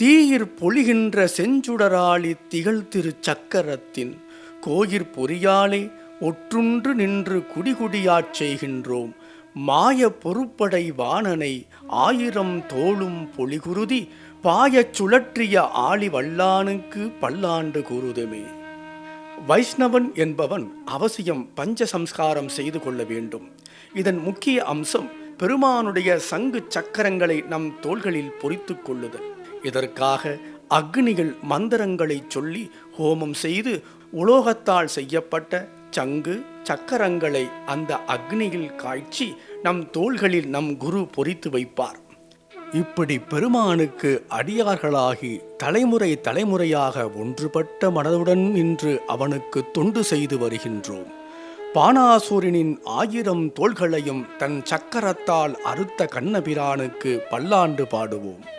தீயிற் பொழிகின்ற செஞ்சுடராளி திகழ் திரு சக்கரத்தின் கோயிற் பொறியாலே ஒற்றுன்று நின்று குடிகுடியாச் செய்கின்றோம். மாய பொறுப்படை வாணனை ஆயிரம் தோளும் பொலிகுருதி பாயச் சுழற்றிய ஆளி வல்லானுக்கு பல்லாண்டு கூறுதுமே. வைஷ்ணவன் என்பவன் அவசியம் பஞ்ச சம்ஸ்காரம் செய்து கொள்ள வேண்டும். இதன் முக்கிய அம்சம் பெருமானுடைய சங்கு சக்கரங்களை நம் தோள்களில் பொறித்து கொள்ளுதல். இதற்காக அக்னிகள் மந்திரங்களைச் சொல்லி ஹோமம் செய்து உலோகத்தால் செய்யப்பட்ட சங்கு சக்கரங்களை அந்த அக்னியில் காய்ச்சி நம் தோள்களில் நம் குரு பொறித்து வைப்பார். இப்படி பெருமானுக்கு அடியார்களாகி தலைமுறை தலைமுறையாக ஒன்றுபட்ட மனதுடன் நின்று அவனுக்கு தொண்டு செய்து வருகின்றோம். பானாசூரனின் ஆயிரம் தோள்களையும் தன் சக்கரத்தால் அறுத்த கண்ணபிரானுக்கு பல்லாண்டு பாடுவோம்.